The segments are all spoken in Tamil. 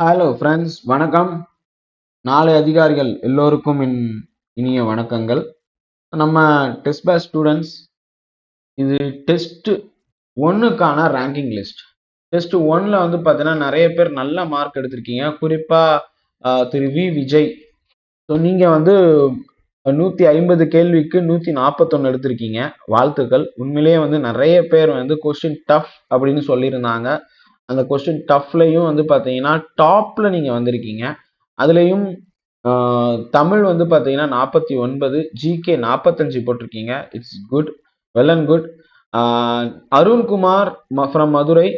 ஹலோ ஃப்ரெண்ட்ஸ் வணக்கம். நாளை அதிகாரிகள் எல்லோருக்கும் என் இனிய வணக்கங்கள். நம்ம டெஸ்ட் பேஸ் ஸ்டூடெண்ட்ஸ் இது டெஸ்ட் ஒன்றுக்கான ரேங்கிங் லிஸ்ட் டெஸ்ட் ஒன்ல வந்து பார்த்தீங்கன்னா நிறைய பேர் நல்ல மார்க் எடுத்திருக்கீங்க. குறிப்பாக திரு வி. விஜய். ஸோ நீங்கள் வந்து நூற்றி ஐம்பது கேள்விக்கு நூற்றி நாற்பத்தொன்று எடுத்திருக்கீங்க. வாழ்த்துக்கள். உண்மையிலேயே வந்து நிறைய பேர் வந்து கொஸ்டின் டஃப் அப்படின்னு சொல்லியிருந்தாங்க. அந்த கொஸ்டின் டஃப்லையும் வந்து பார்த்தீங்கன்னா டாப்பில் நீங்கள் வந்திருக்கீங்க. அதுலேயும் தமிழ் வந்து பார்த்தீங்கன்னா நாற்பத்தி ஒன்பது ஜிகே நாற்பத்தஞ்சு போட்டிருக்கீங்க. It's good well and good Arunkumar from Madurai.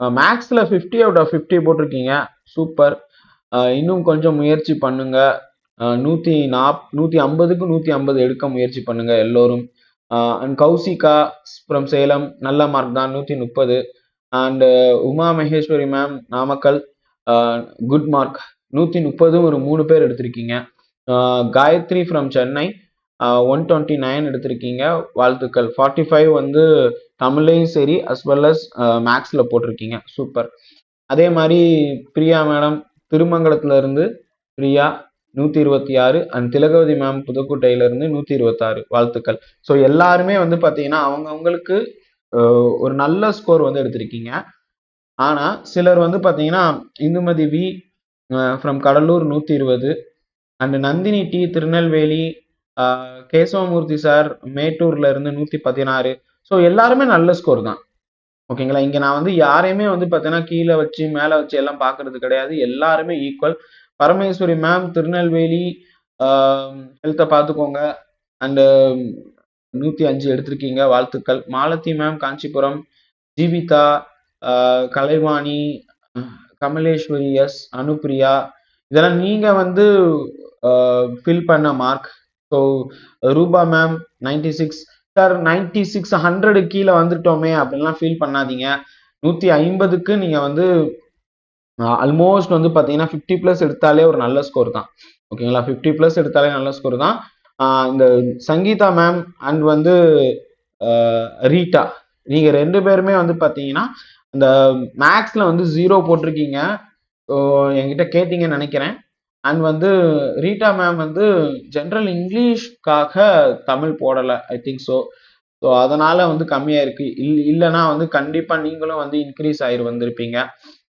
மேக்ஸில் ஃபிஃப்டி அவுட் ஆஃப் ஃபிஃப்டி போட்டிருக்கீங்க. சூப்பர் இன்னும் கொஞ்சம் முயற்சி பண்ணுங்க. நூற்றி நாப் நூற்றி ஐம்பதுக்கு நூற்றி ஐம்பது எடுக்க முயற்சி பண்ணுங்க எல்லோரும். அண்ட் கௌசிகா ஃப்ரம் சேலம் நல்ல மார்க் தான் நூற்றி முப்பது. And Uma Maheswari ma'am Namakkal good mark நூற்றி முப்பதும் ஒரு மூணு பேர் எடுத்திருக்கீங்க. Gayathri from Chennai one twenty nine எடுத்திருக்கீங்க. வாழ்த்துக்கள். ஃபார்ட்டி ஃபைவ் வந்து தமிழ்லையும் சரி அஸ் வெல் அஸ் மேக்ஸில் போட்டிருக்கீங்க. சூப்பர் அதே மாதிரி பிரியா மேடம் திருமங்கலத்துலேருந்து பிரியா நூற்றி இருபத்தி ஆறு. அண்ட் திலகவதி மேம் புதுக்கோட்டையிலேருந்து நூற்றி இருபத்தாறு வாழ்த்துக்கள். ஸோ எல்லாருமே வந்து பார்த்தீங்கன்னா அவங்க அவங்களுக்கு ஒரு நல்ல ஸ்கோர் வந்து எடுத்திருக்கீங்க. ஆனால் சிலர் வந்து பார்த்தீங்கன்னா இந்துமதி வி ஃப்ரம் கடலூர் நூற்றி இருபது and Nandhini D Tirunelveli Kesavamoorthy sir மேட்டூர்ல இருந்து நூற்றி பதினாறு. ஸோ எல்லாருமே நல்ல ஸ்கோர் தான். ஓகேங்களா? இங்கே நான் வந்து யாரையுமே வந்து பார்த்தீங்கன்னா கீழே வச்சு மேலே வச்சு எல்லாம் பார்க்கறது கிடையாது. எல்லாருமே ஈக்குவல் பரமேஸ்வரி மேம் திருநெல்வேலி ஹெல்த்தை பார்த்துக்கோங்க அண்டு நூற்றி அஞ்சு எடுத்திருக்கீங்க. வாழ்த்துக்கள். மாலதி மேம் காஞ்சிபுரம். ஜீவிதா கலைவாணி கமலேஸ்வரி எஸ் அனுப்பிரியா இதெல்லாம் நீங்கள் வந்து ஃபில் பண்ண mark so Roopa ma'am ninety six sir ninety six hundred கீழே வந்துட்டோமே அப்படின்லாம் ஃபீல் பண்ணாதீங்க. நூற்றி ஐம்பதுக்கு நீங்கள் வந்து ஆல்மோஸ்ட் வந்து பார்த்தீங்கன்னா ஃபிஃப்டி ப்ளஸ் எடுத்தாலே ஒரு நல்ல ஸ்கோர் தான். ஓகேங்களா ஃபிஃப்டி ப்ளஸ் எடுத்தாலே நல்ல ஸ்கோர் தான். இந்த சங்கீதா மேம் அண்ட் வந்து ரீட்டா. நீங்கள் ரெண்டு பேருமே வந்து பார்த்தீங்கன்னா இந்த மேக்ஸில் வந்து ஜீரோ போட்டிருக்கீங்க. என்கிட்ட கேட்டீங்கன்னு நினைக்கிறேன். அண்ட் வந்து ரீட்டா மேம் வந்து ஜென்ரல் இங்கிலீஷ்க்காக தமிழ் போடலை ஐ திங்க் ஸோ ஸோ அதனால் வந்து கம்மியாக இருக்குது இல் இல்லைன்னா வந்து கண்டிப்பாக நீங்களும் வந்து இன்க்ரீஸ் ஆயிரு வந்திருப்பீங்க.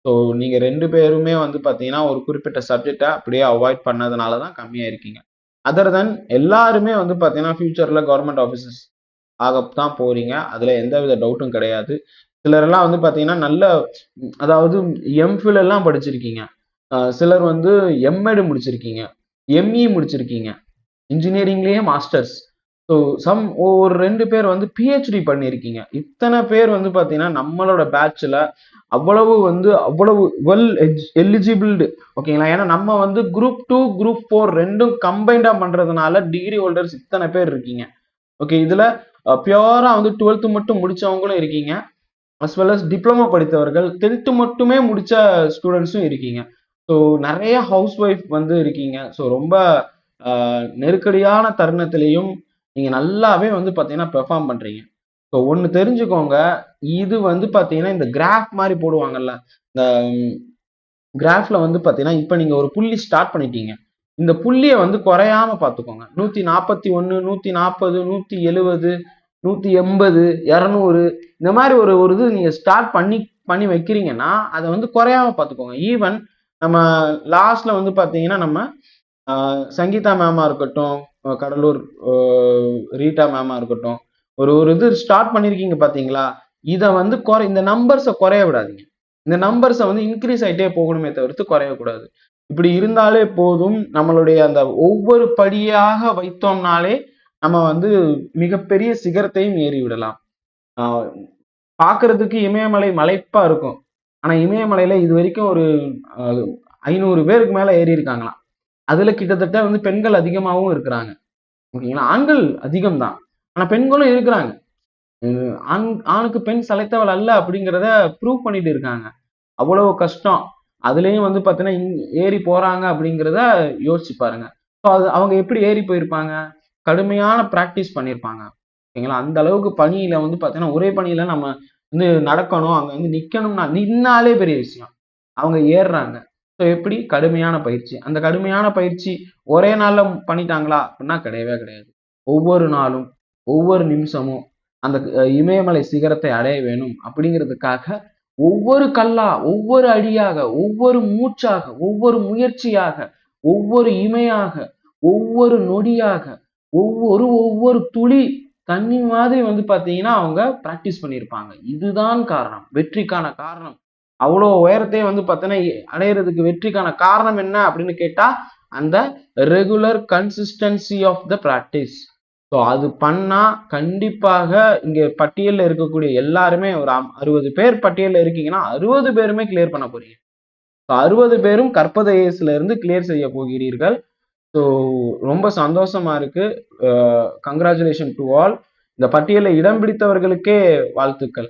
ஸோ நீங்கள் ரெண்டு பேருமே வந்து பார்த்தீங்கன்னா ஒரு குறிப்பிட்ட சப்ஜெக்டை அப்படியே அவாய்ட் பண்ணதுனால தான் கம்மியாக இருக்கீங்க அதர் தென் எல்லாருமே வந்து பார்த்தீங்கன்னா ஃபியூச்சரில் கவர்மெண்ட் ஆஃபீஸர்ஸ் ஆக தான் போறீங்க. அதில் எந்த வித டவுட்டும் கிடையாது. சிலரெல்லாம் வந்து பார்த்தீங்கன்னா நல்ல அதாவது எம்ஃபில் எல்லாம் படிச்சிருக்கீங்க. சிலர் வந்து எம்எடு முடிச்சிருக்கீங்க. எம்இ முடிச்சிருக்கீங்க. இன்ஜினியரிங்லேயே மாஸ்டர்ஸ் ஸோ சம் ஒரு ரெண்டு பேர் வந்து பிஹெச்டி பண்ணியிருக்கீங்க. இத்தனை பேர் வந்து பார்த்தீங்கன்னா நம்மளோட பேட்சில் அவ்வளவு வந்து அவ்வளவு வெல் எஜ் எலிஜிபிள்டு ஓகேங்களா ஏன்னா நம்ம வந்து குரூப் டூ குரூப் ஃபோர் ரெண்டும் கம்பைண்டாக பண்ணுறதுனால டிகிரி ஹோல்டர்ஸ் இத்தனை பேர் இருக்கீங்க. ஓகே இதில் பியூராக வந்து டுவெல்த்து மட்டும் முடித்தவங்களும் இருக்கீங்க. அஸ் வெல் அஸ் டிப்ளமோ படித்தவர்கள் டென்த்து மட்டுமே முடித்த ஸ்டூடெண்ட்ஸும் இருக்கீங்க. ஸோ நிறைய ஹவுஸ் ஒய்ஃப் வந்து இருக்கீங்க. ஸோ ரொம்ப நெருக்கடியான தருணத்திலையும் நீங்கள் நல்லாவே வந்து பார்த்தீங்கன்னா பெர்ஃபார்ம் பண்ணுறீங்க ஸோ ஒன்று தெரிஞ்சுக்கோங்க. இது வந்து பார்த்தீங்கன்னா இந்த கிராஃப் மாதிரி போடுவாங்கல்ல இந்த கிராஃபில் வந்து பார்த்தீங்கன்னா இப்போ நீங்கள் ஒரு புள்ளி ஸ்டார்ட் பண்ணிட்டீங்க. இந்த புள்ளியை வந்து குறையாம பார்த்துக்கோங்க நூற்றி நாற்பத்தி ஒன்று நூற்றி நாற்பது நூற்றி எழுபது நூற்றி எண்பது இரநூறு இந்த மாதிரி ஒரு ஒரு இது நீங்கள் ஸ்டார்ட் பண்ணி பண்ணி வைக்கிறீங்கன்னா அதை வந்து குறையாம பார்த்துக்கோங்க ஈவன் நம்ம லாஸ்ட்ல வந்து பார்த்தீங்கன்னா நம்ம சங்கீதா மேமா இருக்கட்டும் கடலூர் ரீட்டா மேமா இருக்கட்டும் ஒரு ஒரு இது ஸ்டார்ட் பண்ணியிருக்கீங்க பார்த்தீங்களா இதை வந்து குறை இந்த நம்பர்ஸை குறைய விடாதீங்க. இந்த நம்பர்ஸை வந்து இன்க்ரீஸ் ஆகிட்டே போகணுமே தவிர்த்து குறையக்கூடாது இப்படி இருந்தாலே போதும் நம்மளுடைய அந்த ஒவ்வொரு படியாக வைத்தோம்னாலே நம்ம வந்து மிகப்பெரிய சிகரத்தையும் ஏறி விடலாம். பார்க்கறதுக்கு இமயமலை மலைப்பா இருக்கும். ஆனால் இமயமலையில் இது வரைக்கும் ஒரு ஐநூறு பேருக்கு மேலே ஏறி இருக்காங்களாம். அதுல கிட்டத்தட்ட வந்து பெண்கள் அதிகமாகவும் இருக்கிறாங்க. ஓகேங்களா? ஆண்கள் அதிகம் தான் ஆனா பெண்களும் இருக்கிறாங்க. ஆண் ஆணுக்கு பெண் சளைத்தவள் அல்ல அப்படிங்கிறத ப்ரூவ் பண்ணிட்டு இருக்காங்க. அவ்வளவு கஷ்டம். அதுலேயும் வந்து பார்த்தீங்கன்னா ஏறி போறாங்க அப்படிங்கிறத யோசிச்சு பாருங்க. ஸோ அது அவங்க எப்படி ஏறி போயிருப்பாங்க? கடுமையான ப்ராக்டிஸ் பண்ணியிருப்பாங்க. ஓகேங்களா? அந்த அளவுக்கு பணியில வந்து பார்த்தீங்கன்னா ஒரே பணியில நம்ம வந்து நடக்கணும். அங்கே வந்து நிற்கணும்னா நின்னாலே பெரிய விஷயம். அவங்க ஏறுறாங்க. ஸோ எப்படி? கடுமையான பயிற்சி. அந்த கடுமையான பயிற்சி ஒரே நாளில் பண்ணிட்டாங்களா? அப்படின்னா கிடையவே கிடையாது. ஒவ்வொரு நாளும் ஒவ்வொரு நிமிஷமும் அந்த இமயமலை சிகரத்தை அடைய வேணும் அப்படிங்கிறதுக்காக ஒவ்வொரு கல்லா ஒவ்வொரு அடியாக ஒவ்வொரு மூச்சாக ஒவ்வொரு முயற்சியாக ஒவ்வொரு இமையாக ஒவ்வொரு நொடியாக ஒவ்வொரு ஒவ்வொரு துளி தண்ணி மாதிரி வந்து பார்த்தீங்கன்னா அவங்க ப்ராக்டிஸ் பண்ணியிருப்பாங்க. இதுதான் காரணம். வெற்றிக்கான காரணம். அவ்வளோ உயரத்தையும் வந்து பார்த்தீங்கன்னா அடையிறதுக்கு வெற்றிக்கான காரணம் என்ன அப்படின்னு கேட்டால் அந்த regular consistency of the practice so அது பண்ணால் கண்டிப்பாக இங்கே பட்டியலில் இருக்கக்கூடிய எல்லாருமே ஒரு அறுபது பேர் பட்டியலில் இருக்கீங்கன்னா அறுபது பேருமே கிளியர் பண்ண போறீங்க. ஸோ அறுபது பேரும் கற்பத இருந்து கிளியர் செய்ய போகிறீர்கள். ஸோ ரொம்ப சந்தோஷமா இருக்கு. கங்க்ராச்சுலேஷன் டு ஆல் இந்த பட்டியலை இடம் பிடித்தவர்களுக்கே வாழ்த்துக்கள்.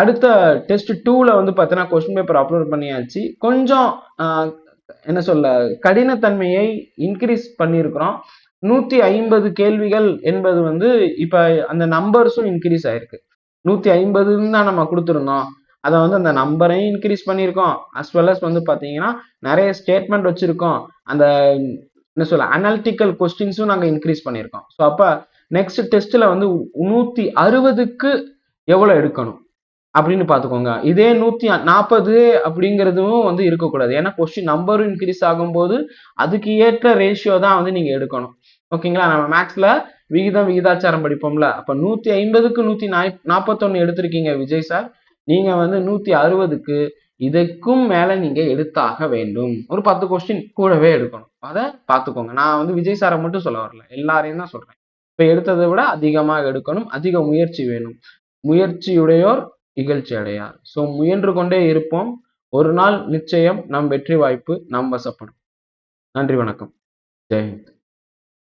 அடுத்த டெஸ்ட் டூவில் வந்து பார்த்தீங்கன்னா கொஸ்டின் பேப்பர் அப்லோட் பண்ணியாச்சு. கொஞ்சம் என்ன சொல்ல கடினத்தன்மையை இன்க்ரீஸ் பண்ணியிருக்கிறோம். நூற்றி ஐம்பது கேள்விகள் என்பது வந்து இப்போ அந்த நம்பர்ஸும் இன்க்ரீஸ் ஆயிருக்கு. நூற்றி ஐம்பதுன்னு தான் நம்ம கொடுத்துருந்தோம். அதை வந்து அந்த நம்பரையும் இன்க்ரீஸ் பண்ணியிருக்கோம். அஸ் வெல் அஸ் வந்து பார்த்தீங்கன்னா நிறைய ஸ்டேட்மெண்ட் வச்சுருக்கோம். அந்த என்ன சொல்ல அனாலிட்டிக்கல் கொஸ்டின்ஸும் நாங்கள் இன்க்ரீஸ் பண்ணியிருக்கோம். ஸோ அப்போ நெக்ஸ்ட் டெஸ்ட்டில் வந்து நூற்றி அறுபதுக்கு எவ்வளோ எடுக்கணும்? அப்படின்னு பார்த்துக்கோங்க. இதே நூற்றி நாற்பது அப்படிங்கிறதும் வந்து இருக்கக்கூடாது. ஏன்னா கொஸ்டின் நம்பரும் இன்க்ரீஸ் ஆகும்போது அதுக்கு ஏற்ற ரேஷியோ தான் வந்து நீங்கள் எடுக்கணும். ஓகேங்களா? நம்ம மேக்ஸில் விகிதம் விகிதாச்சாரம் படிப்போம்ல. அப்போ நூற்றி ஐம்பதுக்கு நூற்றி நாய் நாற்பத்தொன்று எடுத்திருக்கீங்க விஜய் சார் நீங்கள் வந்து நூற்றி அறுபதுக்கு இதுக்கும் மேலே நீங்கள் எடுத்தாக வேண்டும். ஒரு பத்து கொஸ்டின் கூடவே எடுக்கணும். அதை பார்த்துக்கோங்க. நான் வந்து விஜய் சாரை மட்டும் சொல்ல வரல. எல்லாரையும் தான் சொல்கிறேன் இப்போ எடுத்ததை விட அதிகமாக எடுக்கணும். அதிக முயற்சி வேணும். முயற்சியுடையோர் இகழ்ச்சி அடையார் ஸோ முயன்று கொண்டே இருப்போம். ஒரு நாள் நிச்சயம் நம் வெற்றி வாய்ப்பு நம் வசப்படும். நன்றி வணக்கம். ஜெயஹிந்த்